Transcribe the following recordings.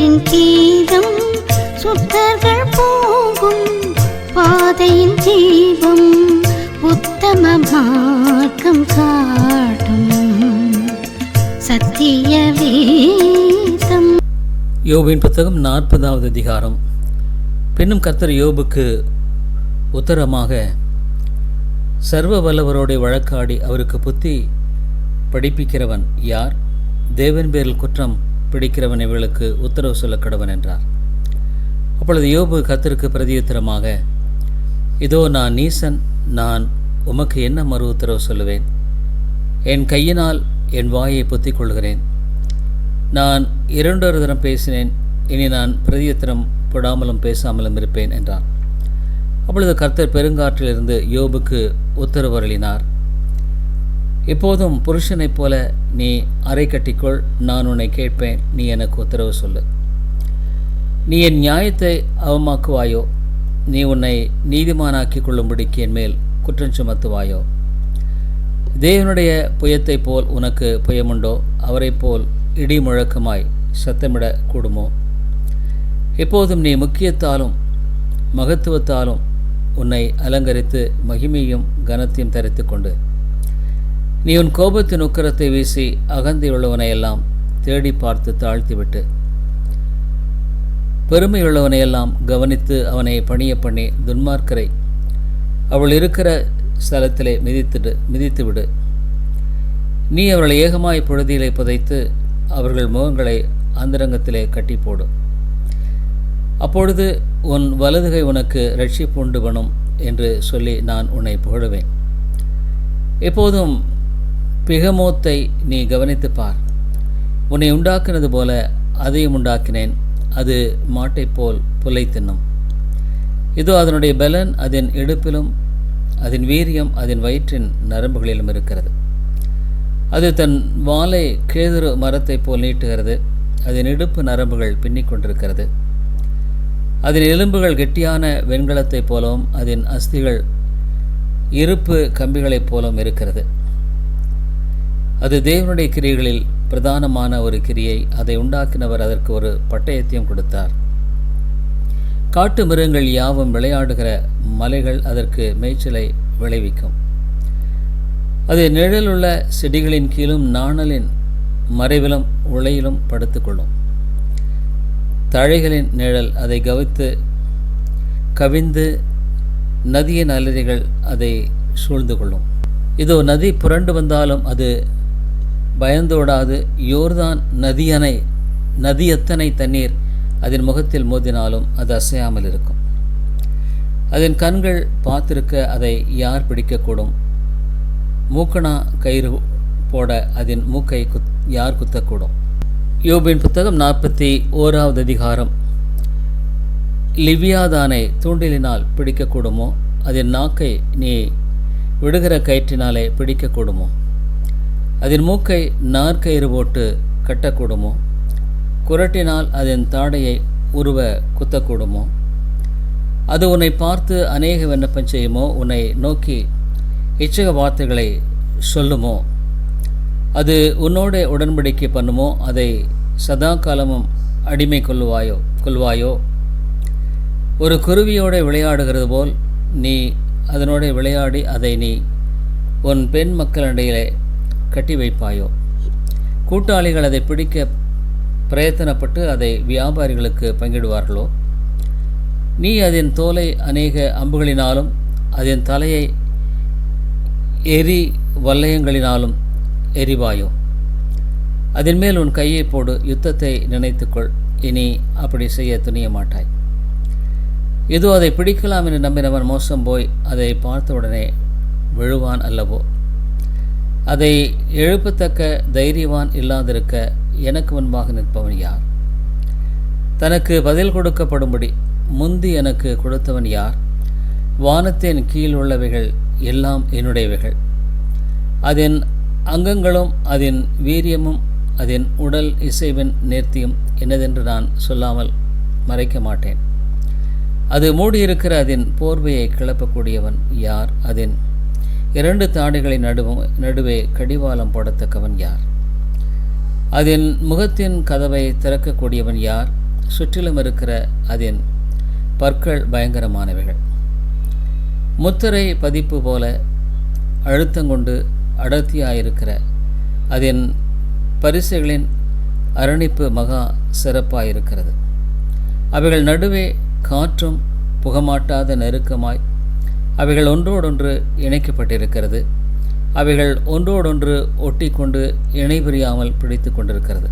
சுடரின் கீதம் சுத்தர்கள் போகும் பாதையின் தீபம் உத்தம மார்க்கம் காட்டும் சத்திய வேதம். யோபின் புத்தகம் நாற்பதாவது அதிகாரம். பெண்ணும் கர்த்தர் யோபுக்கு உத்தரமாக சர்வ வல்லவரோட வழக்காடி அவருக்கு புத்தி படிப்பிக்கிறவன் யார்? தேவன் பேரில் குற்றம் பிடிக்கிறவன் இவர்களுக்கு உத்தரவு சொல்ல கடவன் என்றார். அப்பொழுது யோபு கர்த்தருக்கு பிரதியுத்தரமாக இதோ நான் நீசன் நான் உமக்கு என்ன மறு உத்தரவு சொல்லுவேன்? என் கையினால் என் வாயை பொத்திக் கொள்கிறேன் நான் இரண்டொரு தரம் பேசினேன் இனி நான் பிரதியுத்தரம் போடாமலும் பேசாமலும் இருப்பேன் என்றான் அப்பொழுது கர்த்தர் பெருங்காற்றிலிருந்து யோபுக்கு உத்தரவு அருளினார். இப்போதும் புருஷனைப் போல நீ அறை கட்டிக்கொள் நான் உன்னை கேட்பேன் நீ எனக்கு உத்தரவு சொல்லு. நீ என் நியாயத்தை அவமாக்குவாயோ? நீ உன்னை நீதிமானாக்கிக் கொள்ளும்படிக்கு என் மேல் குற்றம் சுமத்துவாயோ? தேவனுடைய புயத்தைப் போல் உனக்கு புயமுண்டோ? அவரைப் போல் இடி முழக்கமாய் சத்தமிட கூடுமோ? எப்போதும் நீ முக்கியத்தாலும் மகத்துவத்தாலும் உன்னை அலங்கரித்து மகிமையும் கனத்தையும் தரித்து கொண்டு நீ உன் கோபத்தின் உக்கரத்தை வீசி அகந்தியுள்ளவனையெல்லாம் தேடி பார்த்து தாழ்த்திவிட்டு பெருமையுள்ளவனையெல்லாம் கவனித்து அவனை பணிய பண்ணி துன்மார்க்கரை அவள் இருக்கிற ஸ்தலத்திலே மிதித்துடு மிதித்து விடு நீ அவர்களை ஏகமாய் புழுதியிலே புதைத்து அவர்கள் முகங்களை அந்தரங்கத்திலே கட்டி போடு அப்பொழுது உன் வலதுகை உனக்கு ரட்சிப்புண்டு பண்ணும் என்று சொல்லி நான் உன்னை புகழுவேன். எப்போதும் பிகமோத்தை நீ கவனித்துப் பார் உன்னை உண்டாக்கினது போல அதையும் உண்டாக்கினேன். அது மாட்டைப் போல் புல்லை தின்னும் இதோ அதனுடைய பலன் அதன் இடுப்பிலும் அதன் வீரியம் அதன் வயிற்றின் நரம்புகளிலும் இருக்கிறது. அது தன் வாலை கேதுரு மரத்தைப் போல் நீட்டுகிறது. அதன் இடுப்பு நரம்புகள் பின்னிக் கொண்டிருக்கிறது. அதன் எலும்புகள் கெட்டியான வெண்கலத்தைப் போலவும் அதன் அஸ்திகள் இருப்பு கம்பிகளைப் போலவும் இருக்கிறது. அது தேவனுடைய கிரியைகளில் பிரதானமான ஒரு கிரியை. அதை உண்டாக்கினவர் அதற்கு ஒரு பட்டயத்தையும் கொடுத்தார். காட்டு மிருகங்கள் யாவும் விளையாடுகிற மலைகள் அதற்கு மேய்ச்சலை விளைவிக்கும். அது நிழலுள்ள செடிகளின் கீழும் நாணலின் மறைவிலும் உளையிலும் படுத்துக்கொள்ளும். தழைகளின் நிழல் அதை கவித்து கவிந்து நதியின் அலறிகள் அதை சூழ்ந்து கொள்ளும். இதோ நதி புரண்டு வந்தாலும் அது பயந்தோடாது யோர்தான் நதியணை நதி எத்தனை தண்ணீர் அதன் முகத்தில் மோதினாலும் அது அசையாமல் இருக்கும். அதன் கண்கள் பார்த்திருக்க அதை யார் பிடிக்கக்கூடும்? மூக்கணா கயிறு போட அதன் மூக்கை குத் யார் குத்தக்கூடும்? யோபின் புத்தகம் நாற்பத்தி ஓராவது அதிகாரம். லிவியாதானை தூண்டிலினால் பிடிக்கக்கூடுமோ? அதன் நாக்கை நீ விடுகிற கயிற்றினாலே பிடிக்கக்கூடுமோ? அதன் மூக்கை நாற்கயிறு போட்டு கட்டக்கூடுமோ? குரட்டினால் அதன் தாடையை உருவ குத்தக்கூடுமோ? அது உன்னை பார்த்து அநேக விண்ணப்பம் செய்யுமோ? உன்னை நோக்கி இச்சக வார்த்தைகளை சொல்லுமோ? அது உன்னோட உடன்படிக்கை பண்ணுமோ? அதை சதா காலமும் அடிமை கொள்ளுவாயோ கொள்வாயோ? ஒரு குருவியோட விளையாடுகிறது போல் நீ அதனோட விளையாடி அதை நீ உன் பெண் மக்களிடையிலே கட்டி வைப்பாயோ? கூட்டாளிகள் அதை பிடிக்க பிரயத்தனப்பட்டு அதை வியாபாரிகளுக்கு பங்கிடுவார்களோ? நீ அதன் தோலை அநேக அம்புகளினாலும் அதன் தலையை எரி வல்லயங்களினாலும் எரிவாயோ? அதன் மேல் உன் கையை போடு யுத்தத்தை நினைத்துக்கொள். இனி அப்படி செய்ய துணிய மாட்டாய். இதோ அதை பிடிக்கலாம் என்று நம்பினவன் மோசம் போய் அதை பார்த்தவுடனே விழுவான் அல்லவோ? அதை எழுப்பத்தக்க தைரியவான் இல்லாதிருக்க எனக்கு முன்பாக நிற்பவன் யார்? தனக்கு பதில் கொடுக்கப்படும்படி முந்தி எனக்கு கொடுத்தவன் யார்? வானத்தின் கீழ் உள்ளவைகள் எல்லாம் என்னுடையவைகள். அதன் அங்கங்களும் அதன் வீரியமும் அதன் உடல் இசைவின் நேர்த்தியும் என்னதென்று நான் சொல்லாமல் மறைக்க மாட்டேன். அது மூடியிருக்கிற அதன் போர்வையை கிளப்பக்கூடியவன் யார்? அதன் இரண்டு தாடைகளின் நடுவும் நடுவே கடிவாளம் போடத்தக்கவன் யார்? அதன் முகத்தின் கதவை திறக்கக்கூடியவன் யார்? சுற்றிலும் இருக்கிற அதன் பற்கள் பயங்கரமானவைகள். முத்திரை பதிப்பு போல அழுத்தங்கொண்டு அடர்த்தியாயிருக்கிற அதன் பரிசுகளின் அரணிப்பு மகா சிறப்பாயிருக்கிறது. அவைகள் நடுவே காற்றும் புகமாட்டாத நெருக்கமாய் அவைகள் ஒன்றோடொன்று இணைக்கப்பட்டிருக்கிறது. அவைகள் ஒன்றோடொன்று ஒட்டிக்கொண்டு இணைபிரியாமல் பிடித்து கொண்டிருக்கிறது.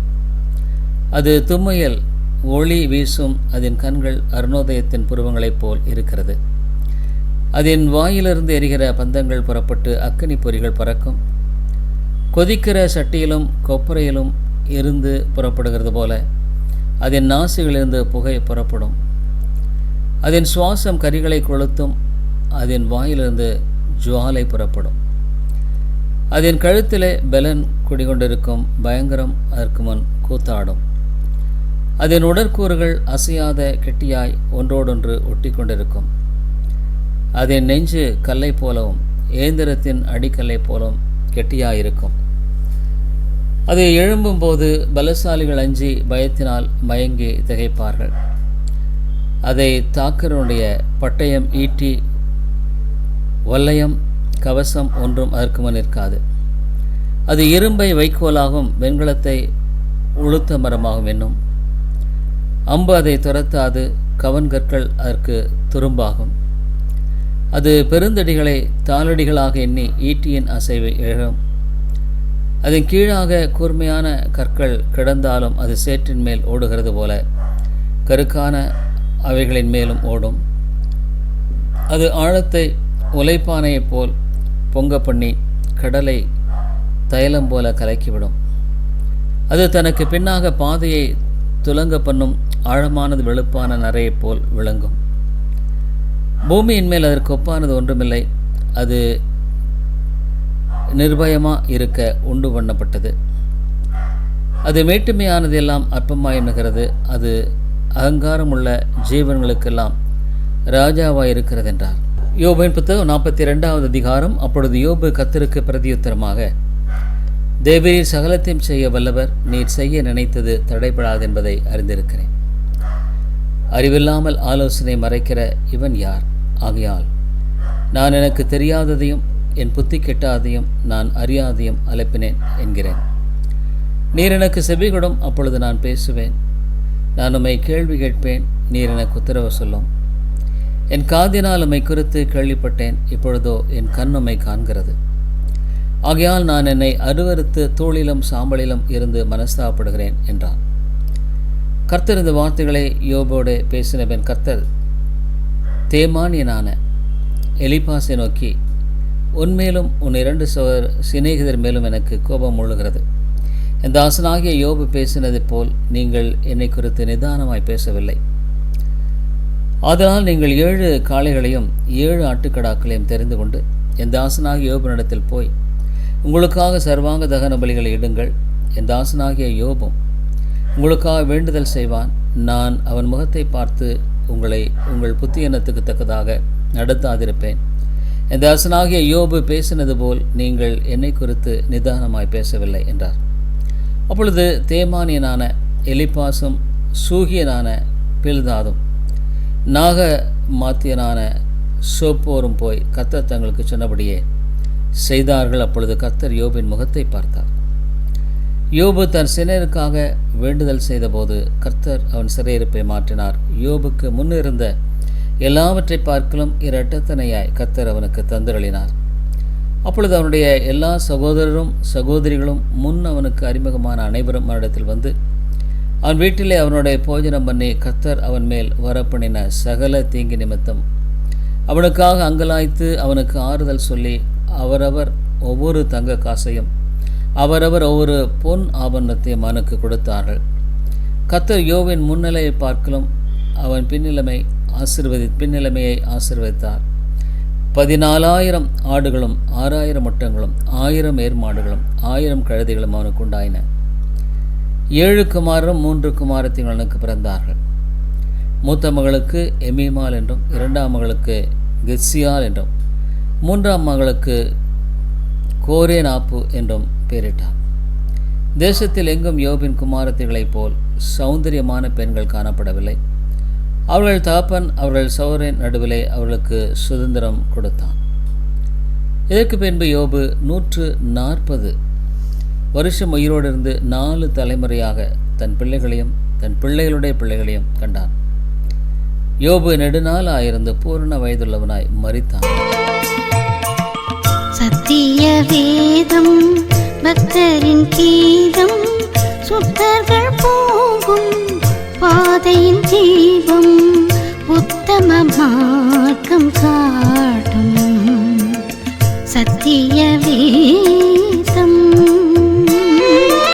அது தும்மையல் ஒளி வீசும் அதன் கண்கள் அருணோதயத்தின் புருவங்களைப் போல் இருக்கிறது. அதன் வாயிலிருந்து எரிகிற பந்தங்கள் புறப்பட்டு அக்கினி பொறிகள் பறக்கும். கொதிக்கிற சட்டியிலும் கொப்பரையிலும் இருந்து புறப்படுகிறது போல அதன் நாசிகளிலிருந்து புகை புறப்படும். அதன் சுவாசம் கரிகளை கொளுத்தும் அதன் வாயிலிருந்து ஜுவாலை புறப்படும். அதன் கழுத்திலே பெலன் குடிகொண்டிருக்கும் பயங்கரம் அதற்கு முன் கூத்தாடும். அதன் உடற்கூறுகள் அசையாத கெட்டியாய் ஒன்றோடொன்று ஒட்டி கொண்டிருக்கும் அதன் நெஞ்சு கல்லை போலவும் ஏந்திரத்தின் அடிக்கல்லை போலவும் கெட்டியாயிருக்கும். அது எழும்பும்போது பலசாலிகள் அஞ்சி பயத்தினால் மயங்கி திகைப்பார்கள். அதை தாக்கருடைய பட்டயம் ஈட்டி வல்லையம் கவசம் ஒன்றும் அதற்கு முன் நிற்காது. அது இரும்பை வைக்கோலாகவும் வெண்கலத்தை உளுத்த மரமாகும் என்னும். அம்பு அதை துரத்தாது கவன்கற்கள் அதற்கு துரும்பாகும். அது பெருந்தடிகளை தாளடிகளாக எண்ணி ஈட்டியின் அசைவை எழும் அதன் கீழாக கூர்மையான கற்கள் கிடந்தாலும் அது சேற்றின் மேல் ஓடுகிறது போல கருக்கான அவைகளின் மேலும் ஓடும். அது ஆழத்தை உலைப்பானையைப் போல் பொங்க பண்ணி கடலை தைலம் போல கலக்கிவிடும். அது தனக்கு பின்னாக பாதையை துலங்க பண்ணும் ஆழமானது வெளுப்பான நரையைப் போல் விளங்கும். பூமியின் மேல் அதற்கு ஒப்பானது ஒன்றுமில்லை. அது நிர்பயமாக இருக்க உண்டு பண்ணப்பட்டது. அது மேட்டுமையானது எல்லாம் அற்பமாய் அது அகங்காரமுள்ள ஜீவன்களுக்கெல்லாம் ராஜாவாய் இருக்கிறது என்றார் யோபின் புத்தகம் நாற்பத்தி ரெண்டாவது அதிகாரம். அப்பொழுது யோபு கத்தருக்கு பிரதியுத்தரமாக தேவரீர் சகலத்தையும் செய்ய வல்லவர் நீர் செய்ய நினைத்தது தடைபடாது என்பதை அறிந்திருக்கிறேன். அறிவில்லாமல் ஆலோசனை மறைக்கிற இவன் யார்? ஆகையால் நான் எனக்கு தெரியாததையும் என் புத்தி கெட்டாதையும் நான் அறியாதையும் அலப்பினேன் என்கிறேன். நீர் எனக்கு செவிகொடும் அப்பொழுது நான் பேசுவேன். நான் உம்மை கேள்வி கேட்பேன் நீர் எனக்கு உத்தரவு சொல்லும். என் காதினால் உம்மை குறித்து கேள்விப்பட்டேன் இப்பொழுதோ என் கண் உம்மை காண்கிறது. ஆகையால் நான் என்னை அருவருத்து தோளிலும் சாம்பலிலும் இருந்து மனஸ்தாப்படுகிறேன் என்றான். கர்த்தர் இந்த வார்த்தைகளை யோபோடு பேசினவன் கர்த்தர் தேமானியனான எலிபாசை நோக்கி உன்மேலும் உன் இரண்டு சோர் சிநேகிதர் மேலும் எனக்கு கோபம் முழுகிறது. என் தாசனாகிய யோபு பேசினது போல் நீங்கள் என்னை குறித்து நிதானமாய் பேசவில்லை. அதனால் நீங்கள் ஏழு காளைகளையும் ஏழு ஆட்டுக்கடாக்களையும் தெரிந்து கொண்டு என் தாசனாகிய யோபனிடத்தில் போய் உங்களுக்காக சர்வாங்க தகன பலிகளை இடுங்கள். என் தாசனாகிய யோபும் உங்களுக்காக வேண்டுதல் செய்வான். நான் அவன் முகத்தை பார்த்து உங்களை உங்கள் புத்தியனத்துக்கு தக்கதாக நடத்தாதிருப்பேன். என் தாசனாகிய யோபு பேசினது போல் நீங்கள் என்னை குறித்து நிதானமாய் பேசவில்லை என்றார். அப்பொழுது தேமானியனான எலிபாசும் சூகியனான பில்தாதும் நாக மாத்தியனான சோப்போரும் போய் கர்த்தர் தங்களுக்கு சொன்னபடியே செய்தார்கள். அப்பொழுது கர்த்தர் யோபின் முகத்தை பார்த்தார். யோபு தன் சினருக்காக வேண்டுதல் செய்தபோது கர்த்தர் அவன் சிறையிருப்பை மாற்றினார். யோபுக்கு முன்னிருந்த எல்லாவற்றை பார்க்கலும் இரட்டத்தனையாய் கர்த்தர் அவனுக்கு தந்தருளினார். அப்பொழுது அவனுடைய எல்லா சகோதரரும் சகோதரிகளும் முன் அவனுக்கு அறிமுகமான அனைவரும் அவனிடத்தில் வந்து அவன் வீட்டிலே அவனுடைய போஜனம் பண்ணி கத்தர் அவன் மேல் வரப்பண்ணின சகல தீங்கு நிமித்தம். அவனுக்காக அங்கலாய்த்து அவனுக்கு ஆறுதல் சொல்லி அவரவர் ஒவ்வொரு தங்க காசையும் அவரவர் ஒவ்வொரு பொன் ஆபரணத்தையும் அவனுக்கு கொடுத்தார்கள். கத்தர் யோவின் முன்னிலையை பார்க்கலும் அவன் பின்னிலைமை ஆசிர்வதி பின்னிலைமையை ஆசிர்வதித்தார். பதினாலாயிரம் ஆடுகளும் ஆறாயிரம் ஒட்டங்களும் ஆயிரம் ஏர்மாடுகளும் ஆயிரம் கழுதைகளும் அவனுக்கு உண்டாயின. ஏழு குமாரரும் மூன்று குமாரத்தையும் பிறந்தார்கள். மூத்த மகளுக்கு எமிமால் என்றும் இரண்டாம் மகளுக்கு கெஸ்ஸியால் என்றும் மூன்றாம் மகளுக்கு கோரேனாப்பு என்றும் பெயரிட்டார். தேசத்தில் எங்கும் யோபின் குமாரத்திகளைப் போல் சௌந்தரியமான பெண்கள் காணப்படவில்லை. அவர்கள் தாப்பன் அவர்கள் சௌரின் நடுவிலே அவர்களுக்கு சுதந்திரம் கொடுத்தான். இதற்கு பின்பு யோபு நூற்று நாற்பது வருஷம் உயிரோடு இருந்து நாலு தலைமுறையாக தன் பிள்ளைகளையும் தன் பிள்ளைகளுடைய பிள்ளைகளையும் கண்டான். யோபு நெடுநாளாயிருந்து பூரண வயதுள்ளவனாய் மறித்தான் சத்திய வேதம் பக்தரின் கீதம் சுத்தர்கள் போகும் பாதையின் தீபம் உத்தம மார்க்கம் கா